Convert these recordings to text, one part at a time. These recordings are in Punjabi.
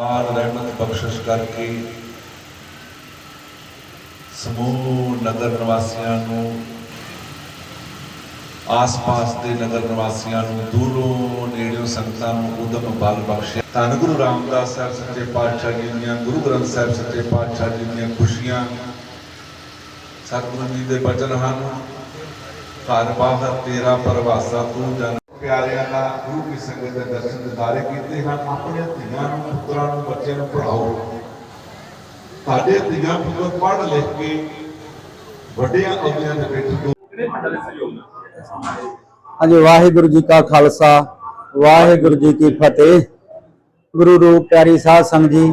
ਪਾਰ ਰਹਿਮਤ ਬਖਸ਼ਿਸ਼ ਕਰਕੇ ਸਮੂਹ ਨਗਰ ਨਿਵਾਸੀਆਂ ਨੂੰ, ਆਸ-ਪਾਸ ਦੇ ਨਗਰ ਨਿਵਾਸੀਆਂ ਨੂੰ, ਦੂਰੋਂ ਨੇੜਿਓਂ ਸੰਗਤਾਂ ਨੂੰ ਉਦਮ ਬਲ ਬਖਸ਼ਿਆ। ਧੰਨ ਗੁਰੂ ਰਾਮਦਾਸ ਸਾਹਿਬ, ਸੱਚੇ ਪਾਤਸ਼ਾਹ ਜੀ ਦੀਆਂ, ਗੁਰੂ ਗ੍ਰੰਥ ਸਾਹਿਬ, ਸੱਚੇ ਪਾਤਸ਼ਾਹ ਜੀ ਦੀਆਂ ਖੁਸ਼ੀਆਂ। ਸਤਿਗੁਰੂ ਜੀ ਦੇ ਬਚਨ ਹਨ, ਘਰ ਬਾਹਰ ਤੇਰਾ ਪਰਵਾਸਾ, ਤੂੰ ਜਨ ਪਿਆਰਿਆਂ ਦਾ ਗੁਰੂ ਕੀ ਸੰਗਤ ਦੇ ਦਰਸ਼ਨ ਦਿਦਾਰੇ ਕੀਤੇ ਹਨ। ਆਪਣੇ ਧੀਆਂ ਨੂੰ ਪੁੱਤਰਾਂ ਨੂੰ ਬੱਚਿਆਂ ਨੂੰ ਪੜਾਓ ਸਾਡੇ ਧੀਆਂ ਪੁੱਤਰ ਪੜ੍ਹ ਲਿਖ ਕੇ ਵੱਡਿਆਂ ਅਹੁਦਿਆਂ ਦੇ ਵਿੱਚ ਹਾਂਜੀ ਵਾਹਿਗੁਰੂ ਜੀ ਕਾ ਖਾਲਸਾ ਵਾਹਿਗੁਰੂ ਜੀ ਕੀ ਫਤਿਹ। ਗੁਰੂ ਰੂਪ ਪਿਆਰੀ ਸਾਧ ਸੰਗਤ ਜੀ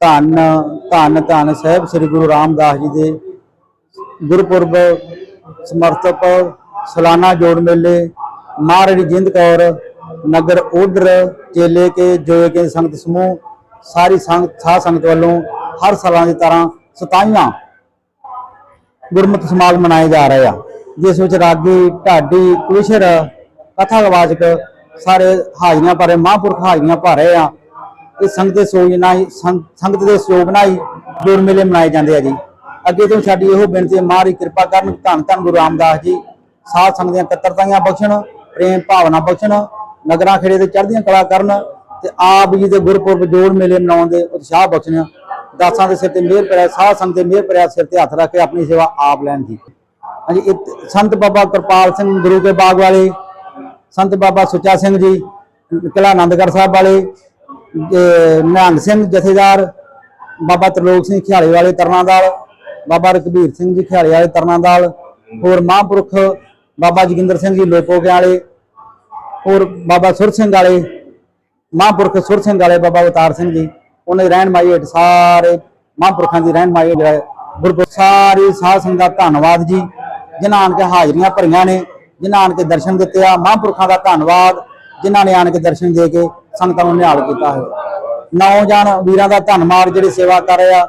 ਧੰਨ ਧੰਨ ਧੰਨ ਸਾਹਿਬ ਸ੍ਰੀ ਗੁਰੂ ਰਾਮਦਾਸ ਜੀ ਦੇ ਗੁਰਪੁਰਬ ਸਮਰਥਕ ਸਾਲਾਨਾ ਜੋੜ ਮੇਲੇ ਮਹਾਰਾਣੀ ਜਿੰਦ ਕੌਰ, ਨਗਰ ਓਡਰ ਚੇਲੇ ਕੇ, ਜੋਏ ਕੇ ਸੰਗਤ ਸਮੂਹ, ਸਾਰੀ ਸੰਗਤ, ਸਾਧ ਸੰਗਤ ਵੱਲੋਂ ਹਰ ਸਾਲਾਂ ਦੀ ਤਰ੍ਹਾਂ 27ਵਾਂ ਗੁਰਮਤਿ ਸਮਾਗਮ ਮਨਾਏ ਜਾ ਰਹੇ ਆ, ਜਿਸ ਵਿੱਚ ਰਾਗੀ, ਢਾਡੀ ਕੁਸ਼ਰ ਕਥਾ ਕਥਾਵਾਚਕ ਸਾਰੇ ਹਾਜ਼ਰੀਆਂ ਭਰੇ, ਮਹਾਂਪੁਰਖ ਹਾਜ਼ਰੀਆਂ ਭਰ ਰਹੇ ਆ। ਇਹ ਸੰਗਤ ਦੇ ਸੋਜ ਨਾਲ ਹੀ ਸੰਗ- ਸੰਗਤ ਦੇ ਸਹਿਯੋਗ ਨਾਲ ਹੀ ਗੁਰ ਮੇਲੇ ਮਨਾਏ ਜਾਂਦੇ ਆ ਜੀ। ਅੱਗੇ ਤੋਂ ਸਾਡੀ ਇਹੋ ਬੇਨਤੀ ਹੈ ਮਹਾਰੀ ਕਿਰਪਾ ਕਰਨ ਧੰਨ ਧੰਨ ਗੁਰੂ ਰਾਮਦਾਸ ਜੀ, ਸਾਧ ਸੰਗਤ ਦੀਆਂ ਕਤਰਤਾਈਆਂ ਬਖਸ਼ਣ ਪ੍ਰੇਮ ਭਾਵਨਾ ਬਖਸ਼ਣ, ਨਗਰਾਂ ਖੇੜੇ ਤੇ ਚੜ੍ਹਦੀਆਂ ਕਲਾ ਕਰਨ ਤੇ ਆਪ ਜੀ ਦੇ ਗੁਰਪੁਰਬ ਜੋੜ ਮੇਲੇ ਮਨਾਉਣ ਦੇ ਉਤਸ਼ਾਹ ਬਖਸ਼ਣ। ਦਾਸਾਂ ਦੇ ਸਿਰ ਤੇ ਮਿਹਰ ਕਰਿਆ ਸਾਧ ਸੰਗਤ ਦੇ ਮਿਹਰ ਕਰਿਆ ਸਿਰ ਤੇ ਹੱਥ ਰੱਖ ਕੇ ਆਪਣੀ ਸੇਵਾ ਆਪ ਲੈਣ ਦੀ ਹਾਂਜੀ, ਇਹ ਸੰਤ ਬਾਬਾ ਕਿਰਪਾਲ ਸਿੰਘ ਗੁਰੂ ਕੇ ਬਾਗ ਵਾਲੇ, ਸੰਤ ਬਾਬਾ ਸੁੱਚਾ ਸਿੰਘ ਜੀ ਕਿਲਾ ਆਨੰਦਗੜ੍ਹ ਸਾਹਿਬ ਵਾਲੇ ਨਿਹੰਗ ਸਿੰਘ ਜਥੇਦਾਰ, ਬਾਬਾ ਤਰਲੋਕ ਸਿੰਘ ਖਿਆਲੇ ਵਾਲੇ ਤਰਨਾਂਦਾਲ ਬਾਬਾ ਰਕਬੀਰ ਸਿੰਘ ਜੀ ਖਿਆਲੇ ਵਾਲੇ ਤਰਨਾਂਦਾਲ ਹੋਰ ਮਹਾਂਪੁਰਖ ਬਾਬਾ ਜੋਗਿੰਦਰ ਸਿੰਘ ਜੀ ਲੋਪੋਗੇ ਵਾਲੇ ਹੋਰ ਬਾਬਾ ਸੁਰ ਸਿੰਘ ਵਾਲੇ ਮਹਾਂਪੁਰਖ ਸੁਰ ਸਿੰਘ ਵਾਲੇ ਬਾਬਾ ਅਵਤਾਰ ਸਿੰਘ ਜੀ ਉਹਨਾਂ ਦੀ ਰਹਿਨਮਾਈ ਹੇਠ ਸਾਰੇ ਮਹਾਂਪੁਰਖਾਂ ਦੀ ਰਹਿਨਮਾਈ ਜਿਹੜਾ ਗੁਰਪੁਰਖ ਸਾਰੀ ਸਾਧ ਸੰਗਤ ਦਾ ਧੰਨਵਾਦ ਜੀ ਜਿਨ੍ਹਾਂ ਆਣ ਕੇ ਹਾਜ਼ਰੀਆਂ ਭਰੀਆਂ ਨੇ ਜਿਨ੍ਹਾਂ ਆਣ ਕੇ ਦਰਸ਼ਨ ਦਿੱਤੇ ਆ ਮਹਾਂਪੁਰਖਾਂ ਦਾ ਧੰਨਵਾਦ ਜਿਨ੍ਹਾਂ ਨੇ ਆਣ ਕੇ ਦਰਸ਼ਨ ਦੇ ਕੇ ਸੰਗਤਾਂ ਨੂੰ ਨਿਹਾਲ ਕੀਤਾ ਹੈ। ਨੌਜਵਾਨ ਵੀਰਾਂ ਦਾ ਧੰਨਵਾਦ ਜਿਹੜੇ ਸੇਵਾ ਕਰ ਰਹੇ ਆ।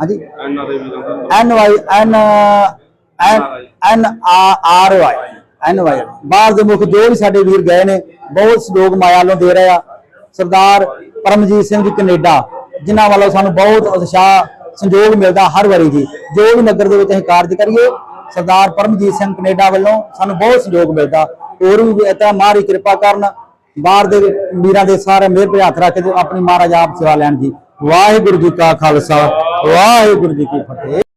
ਹਾਂਜੀ? N Y N N N R Y. N Y ਬਾਹਰ ਦੇ ਮੁਖ ਜੋ ਵੀ ਸਾਡੇ ਵੀਰ ਗਏ ਨੇ, ਬਹੁਤ ਸਹਿਯੋਗ ਮਾਇਆ ਵੱਲੋਂ ਦੇ ਰਹੇ ਆ। ਸਰਦਾਰ ਪਰਮਜੀਤ ਸਿੰਘ ਜੀ ਕੈਨੇਡਾ, ਜਿਨ੍ਹਾਂ ਵੱਲੋਂ ਸਾਨੂੰ ਬਹੁਤ ਉਤਸ਼ਾਹ ਸੰਯੋਗ ਮਿਲਦਾ ਹਰ ਵਾਰੀ ਜੀ। ਜੋ ਵੀ ਨਗਰ ਦੇ ਵਿੱਚ ਅਸੀਂ ਕਾਰਜ ਕਰੀਏ, ਸਰਦਾਰ ਪਰਮਜੀਤ ਸਿੰਘ ਕੈਨੇਡਾ ਵੱਲੋਂ ਸਾਨੂੰ ਬਹੁਤ ਸਹਿਯੋਗ ਮਿਲਦਾ। ਹੋਰ ਵੀ ਇਤਾਂ ਮਾਰੀ ਕਿਰਪਾ ਕਰਨ, ਬਾਹਰ ਦੇ ਵੀਰਾਂ ਦੇ ਸਾਰੇ ਮਿਹਰ ਭਰੇ ਹੱਥ ਰੱਖ ਕੇ ਆਪਣੀ ਮਹਾਰਾਜ ਆਪ ਸੇਵਾ ਲੈਣ ਜੀ। ਵਾਹਿਗੁਰੂ ਜੀ ਕਾ ਖਾਲਸਾ, ਵਾਹਿਗੁਰੂ ਜੀ ਕੀ ਫਤਿਹ।